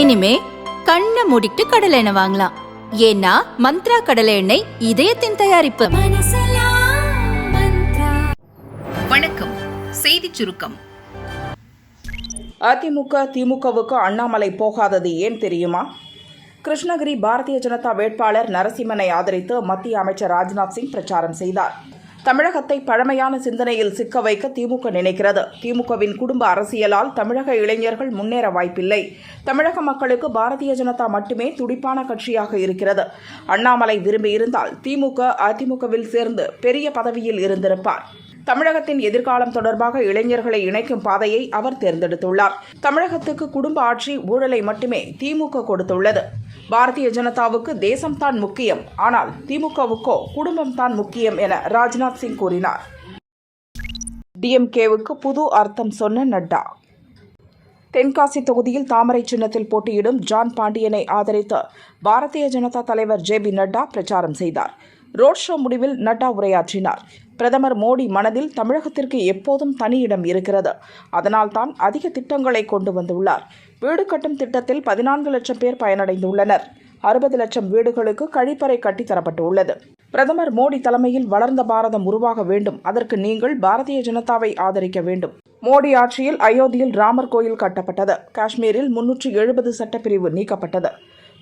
இனிமே கண்ணை மூடிட்டு கடலை எண்ணெய் வாங்கலாம். ஏன்னா மந்த்ரா கடலை எண்ணெய் இதயத்தின் தயாரிப்பு. வணக்கம். செய்திச் சுருக்கம். அதிமுக திமுகவுக்கு அண்ணாமலை போகாதது ஏன் தெரியுமா? கிருஷ்ணகிரி பாரதிய ஜனதா வேட்பாளர் நரசிம்மனை ஆதரித்து மத்திய அமைச்சர் ராஜ்நாத் சிங் பிரச்சாரம் செய்தார். தமிழகத்தை பழமையான சிந்தனையில் சிக்க வைக்க திமுக நினைக்கிறது. திமுகவின் குடும்ப அரசியலால் தமிழக இளைஞர்கள் முன்னேற வாய்ப்பில்லை. தமிழக மக்களுக்கு பாரதிய ஜனதா மட்டுமே துடிப்பான கட்சியாக இருக்கிறது. அண்ணாமலை விரும்பியிருந்தால் திமுக அதிமுகவில் சேர்ந்து பெரிய பதவியில் இருந்திருப்பார். தமிழகத்தின் எதிர்காலம் தொடர்பாக இளைஞர்களை இணைக்கும் பாதையை அவர் தேர்ந்தெடுத்துள்ளார். தமிழகத்துக்கு குடும்ப ஆட்சி ஊழலை மட்டுமே திமுக கொடுத்துள்ளது. பாரதிய ஜனதாவுக்கு தேசம்தான் முக்கியம். ஆனால் திமுகவுக்கோ குடும்பம் தான் முக்கியம் என ராஜ்நாத் சிங் கூறினார். டிஎம்கேவுக்கு புது அர்த்தம் சொன்ன நட்டா. தென்காசி தொகுதியில் தாமரை சின்னத்தில் போட்டியிடும் ஜான் பாண்டியனை ஆதரித்து பாரதிய ஜனதா தலைவர் ஜே பி நட்டா பிரச்சாரம் செய்தார். ரோட் ஷோ முடிவில் நட்டா உரையாற்றினார். பிரதமர் மோடி மனதில் தமிழகத்திற்கு எப்போதும் தனி இடம் இருக்கிறது. அதனால்தான் அதிக திட்டங்களை கொண்டு வந்துள்ளார். வீடு கட்டும் திட்டத்தில் பதினான்கு லட்சம் பேர் பயனடைந்துள்ளனர். அறுபது லட்சம் வீடுகளுக்கு கழிப்பறை கட்டித்தரப்பட்டுள்ளது பிரதமர் மோடி தலைமையில் வளர்ந்த பாரதம் உருவாக வேண்டும். அதற்கு நீங்கள் பாரதிய ஜனதாவை ஆதரிக்க வேண்டும். மோடி ஆட்சியில் அயோத்தியில் ராமர் கோயில் கட்டப்பட்டது. காஷ்மீரில் முன்னூற்றி எழுபது சட்டப்பிரிவு நீக்கப்பட்டது.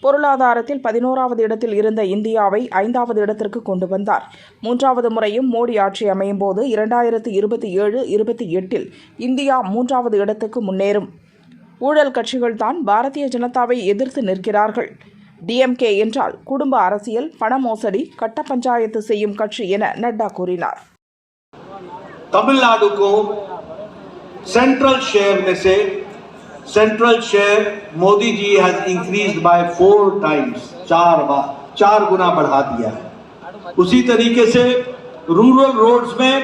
பொருளாதாரத்தில் பதினோராவது இடத்தில் இருந்த இந்தியாவை ஐந்தாவது இடத்திற்கு கொண்டு வந்தார். மூன்றாவது முறையும் மோடி ஆட்சி அமையும் போது இரண்டாயிரத்து இருபத்தி ஏழு இருபத்தி எட்டில் இந்தியா மூன்றாவது இடத்துக்கு முன்னேறும். ஊழல் கட்சிகள்தான் பாரதிய ஜனதாவை எதிர்த்து நிற்கிறார்கள். டிஎம்கே என்றால் குடும்ப அரசியல் பண மோசடி கட்ட பஞ்சாயத்து செய்யும் கட்சி என நட்டா கூறினார். தமிழ்நாடுக்கும் சென்ட்ரல் ஷேர் में central share Modi ji has increase by four times चार बार चार गुना बढ़ा दिया है। उसी तरीके से रूरल रोड्स में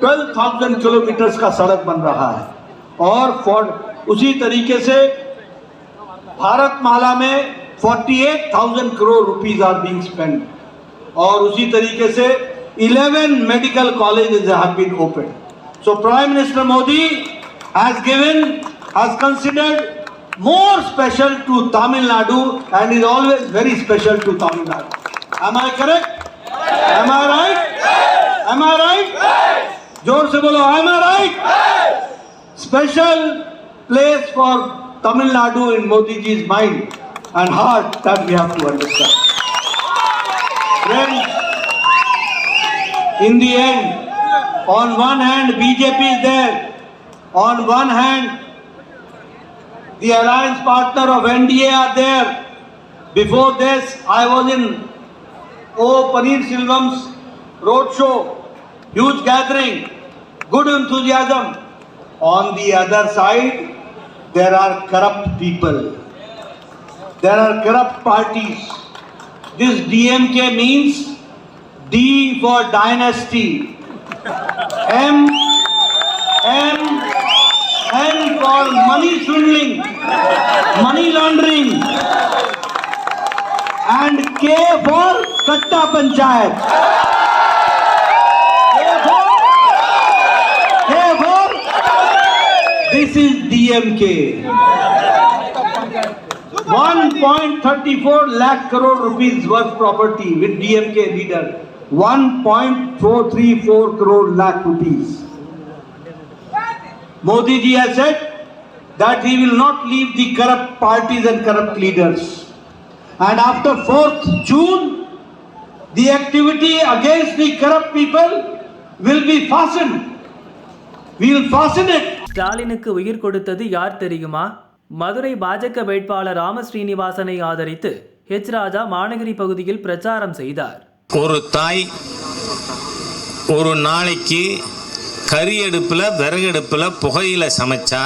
12,000 किलोमीटर का सड़क बन रहा है। और फॉर उसी तरीके से भारत माला में 48,000 crore rupees are being spent और उसी तरीके से 11 medical colleges have been opened. So Prime Minister Modi has given, has considered more special to Tamil Nadu and is always very special to Tamil Nadu. Am I correct? Yes. Am I right? Yes. Am I right? Yes. Jor se bolo, am I right? Yes. Special place for Tamil Nadu in Modiji's mind and heart that we have to understand. Friends, in the end, on one hand BJP is there, on one hand the alliance partner of NDA are there. Before this, I was in O. Paneer Silvam's road show, huge gathering, good enthusiasm. On the other side, there are corrupt people. There are corrupt parties. This DMK means D for dynasty. M, M, N for money swindling, money laundering. And K for Katta Panchayat. K for, K for, this is DMK. 1.34 lakh crore rupees worth property with DMK leader. 1.434 crore lakh rupees. Modi ji has said that he will not leave the corrupt parties and corrupt leaders. And after 4th June, the activity against the corrupt people will be fastened. We will fasten it. ஸ்டாலினுக்கு உயிர் கொடுத்தது யார் தெரியுமா மதுரை பாஜக வேட்பாளர் ராம ஸ்ரீனிவாசனை ஆதரித்து H ராஜா மாநகரி பகுதியில் பிரச்சாரம் செய்தார் ஒரு தாய் ஒரு நாளைக்கு கறி அடுப்பில் விறகடுப்பில் புகையில் சமைச்சா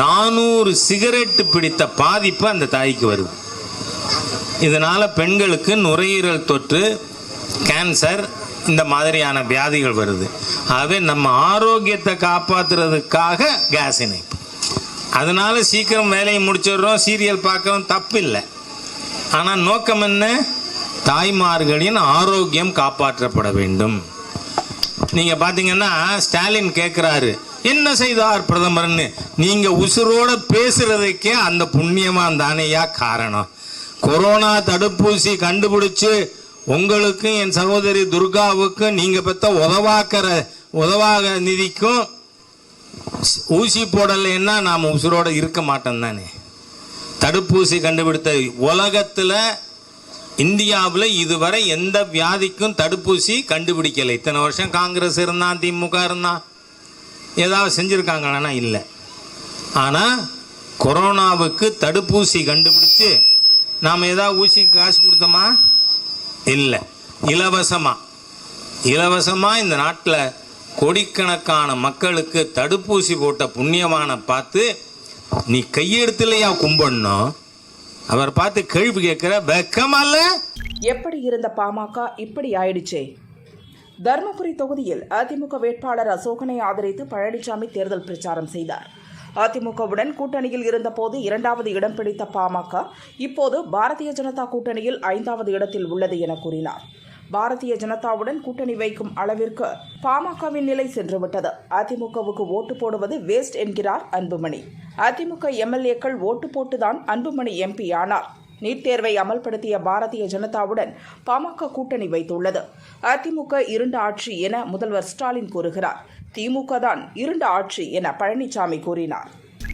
நானூறு சிகரெட்டு பிடித்த பாதிப்பு அந்த தாய்க்கு வருது இதனால் பெண்களுக்கு நுரையீரல் தொற்று கேன்சர் இந்த மாதிரியான வியாதிகள் வருது. ஆகவே நம்ம ஆரோக்கியத்தை காப்பாற்றுறதுக்காக கேஸ் இணைப்பு. அதனால் சீக்கிரம் வேலையை முடிச்சிடுறோம் சீரியல் பார்க்குறோம் தப்பு இல்லை ஆனால் நோக்கம் என்ன? தாய்மார்களின் ஆரோக்கியம் காப்பாற்றப்பட வேண்டும். நீங்கள் பார்த்தீங்கன்னா ஸ்டாலின் கேட்குறாரு என்ன செய்தார் பிரதமர்னு? நீங்க உசுரோட பேசுறதுக்கே அந்த புண்ணியமாக தானேயா காரணம். கொரோனா தடுப்பூசி கண்டுபிடிச்சு உங்களுக்கும் என் சகோதரி துர்காவுக்கும் நீங்க பெத்த உதவாக்கிற உதவாக நிதிக்கும் ஊசி போடலைன்னா நாம் உசுரோட இருக்க மாட்டோம் தானே. தடுப்பூசி கண்டுபிடித்த உலகத்தில் இந்தியாவில் இதுவரை எந்த வியாதிக்கும் தடுப்பூசி கண்டுபிடிக்கலை. இத்தனை வருஷம் காங்கிரஸ் இருந்தான் திமுக இருந்தான். ஏதாவது செஞ்சுருக்காங்களான்னா இல்லை. ஆனால் கொரோனாவுக்கு தடுப்பூசி கண்டுபிடிச்சு நாம் ஏதாவது ஊசிக்கு காசு கொடுத்தோமா? இல்லை. இலவசமாக இலவசமாக இந்த நாட்டில் கோடிக்கணக்கான மக்களுக்கு தடுப்பூசி போட்ட புண்ணியமான பார்த்து நீ கையெழுத்துலையா கும்பிடணும் அவர் பார்த்து கேள்வி கேட்குற வெக்கமல்ல எப்படி இருந்த பாமக? இப்படி ஆயிடுச்சே. தருமபுரி தொகுதியில் அதிமுக வேட்பாளர் அசோகனை ஆதரித்து பழனிசாமி தேர்தல் பிரச்சாரம் செய்தார். அதிமுகவுடன் கூட்டணியில் இருந்தபோது இரண்டாவது இடம் பிடித்த பாமக இப்போது பாரதிய ஜனதா கூட்டணியில் ஐந்தாவது இடத்தில் உள்ளது என கூறினார். பாரதிய ஜனதாவுடன் கூட்டணி வைக்கும் அளவிற்கு பாமகவின் நிலை சென்றுவிட்டது. அதிமுகவுக்கு ஓட்டு போடுவது வேஸ்ட் என்கிறார் அன்புமணி. அதிமுக எம்எல்ஏக்கள் ஓட்டு போட்டுதான் அன்புமணி எம்பி ஆனார். நீட் தேர்வை அமல்படுத்திய பாரதிய ஜனதாவுடன் பாமக கூட்டணி வைத்துள்ளது. அதிமுக இருண்ட ஆட்சி என முதல்வர் ஸ்டாலின் கூறுகிறார். திமுக தான் இருண்ட ஆட்சி என பழனிசாமி கூறினார்.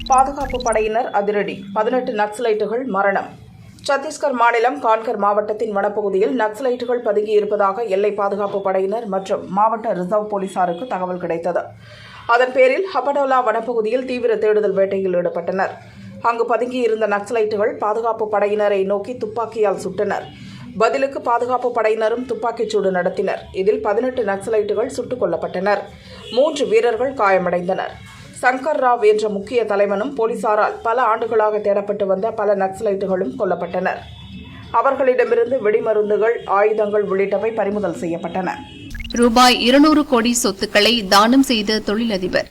பாதுகாப்பு படையினர் அதிரடி. பதினெட்டு நக்சலைட்டுகள் மரணம். சத்தீஸ்கர் மாநிலம் கான்கர் மாவட்டத்தின் வனப்பகுதியில் நக்சலைட்டுகள் பதுங்கியிருப்பதாக எல்லை பாதுகாப்பு படையினர் மற்றும் மாவட்ட ரிசர்வ் போலீசாருக்கு தகவல் கிடைத்தது. அதன் பேரில் ஹபடோலா வனப்பகுதியில் தீவிர தேடுதல் வேட்டையில் ஈடுபட்டனர். அங்கு பதுங்கியிருந்த நக்சலைட்டுகள் பாதுகாப்பு படையினரை நோக்கி துப்பாக்கியால் சுட்டனர். பதிலுக்கு பாதுகாப்பு படையினரும் துப்பாக்கிச் சூடு நடத்தினர். இதில் பதினெட்டு நக்சலைட்டுகள் சுட்டுக் கொல்லப்பட்டனர். மூன்று வீரர்கள் காயமடைந்தனர். சங்கர் ராவ் என்ற முக்கிய தலைவனும் போலீசாரால் பல ஆண்டுகளாக தேடப்பட்டு வந்த பல நக்சலைட்டுகளும் கொல்லப்பட்டனர். அவர்களிடமிருந்து வெடிமருந்துகள் ஆயுதங்கள் உள்ளிட்டவை பறிமுதல் செய்யப்பட்டன. ரூபாய் இருநூறு கோடி சொத்துக்களை தானம் செய்த தொழிலதிபர்.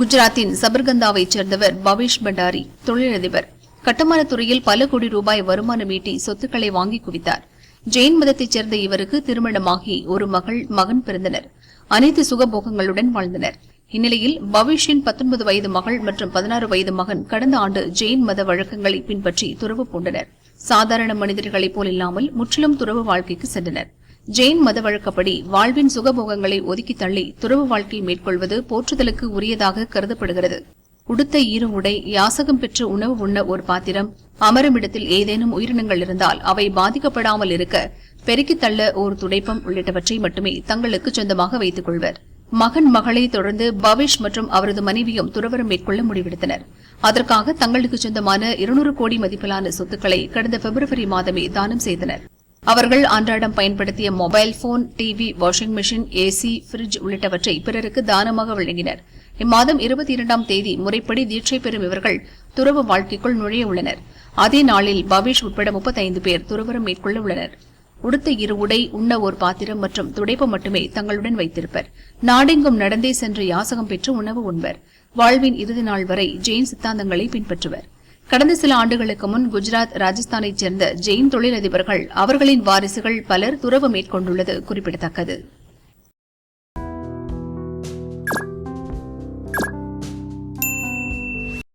குஜராத்தின் சபர்கந்தாவைச் சேர்ந்தவர் பவேஷ் பண்டாரி தொழிலதிபர். கட்டுமானத் துறையில் பல கோடி ரூபாய் வருமானம் ஈட்டி சொத்துக்களை வாங்கி குவித்தார். ஜெயின் மதத்தைச் சேர்ந்த இவருக்கு திருமணமாகி ஒரு மகள் மகன் பிறந்தனர். அனைத்து சுகபோகங்களுடன் வாழ்ந்தனர். இந்நிலையில் பவிஷின் பத்தொன்பது வயது மகள் மற்றும் பதினாறு வயது மகன் கடந்த ஆண்டு ஜெயின் மத வழக்கங்களை பின்பற்றி துறவு பூண்டனர். சாதாரண மனிதர்களைப் போல் இல்லாமல் முற்றிலும் துறவு வாழ்க்கைக்கு சென்றனர். ஜெயின் மத வழக்கப்படி வாழ்வின் சுகபோகங்களை ஒதுக்கி தள்ளி துறவு வாழ்க்கை மேற்கொள்வது போற்றுதலுக்கு உரியதாக கருதப்படுகிறது. உடுத்த ஈர உடை யாசகம் பெற்று உணவு உண்ண ஒரு பாத்திரம் அமருமிடத்தில் ஏதேனும் உயிரினங்கள் இருந்தால் அவை பாதிக்கப்படாமல் இருக்க பெருக்கித் தள்ள ஒரு துடைப்பம் உள்ளிட்டவற்றை மட்டுமே தங்களுக்கு சொந்தமாக வைத்துக் கொள்வர். மகன் மகளை தொடர்ந்து பவேஷ் மற்றும் அவரது மனைவியும் துறவரம் மேற்கொள்ள முடிவெடுத்தனர். அதற்காக தங்களுக்கு சொந்தமான இருநூறு கோடி மதிப்பிலான சொத்துக்களை கடந்த பிப்ரவரி மாதமே தானம் செய்தனர். அவர்கள் அன்றாடம் பயன்படுத்திய mobile phone TV washing machine AC fridge உள்ளிட்டவற்றை பிறருக்கு தானமாக வழங்கினர். இம்மாதம் இருபத்தி இரண்டாம் தேதி முறைப்படி தீட்சை பெறும் இவர்கள் துறவு வாழ்க்கைக்குள் நுழைய உள்ளனர். அதே நாளில் பவேஷ் உட்பட முப்பத்தைந்து பேர் துறவரம் மேற்கொள்ள உள்ளனர். உடுத்த இரு உடை உண்ண ஒரு பாத்திரம் மற்றும் துடைப்பு மட்டுமே தங்களுடன் வைத்திருப்பர். நாடெங்கும் நடந்தே சென்று யாசகம் பெற்று உணவு உண்பர். வாழ்வின் இறுதி நாள் வரை ஜெயின் சித்தாந்தங்களை பின்பற்றுவர். கடந்த சில ஆண்டுகளுக்கு முன் குஜராத் ராஜஸ்தானைச் சேர்ந்த ஜெயின் தொழிலதிபர்கள் அவர்களின் வாரிசுகள் பலர் துறவு மேற்கொண்டுள்ளது குறிப்பிடத்தக்கது.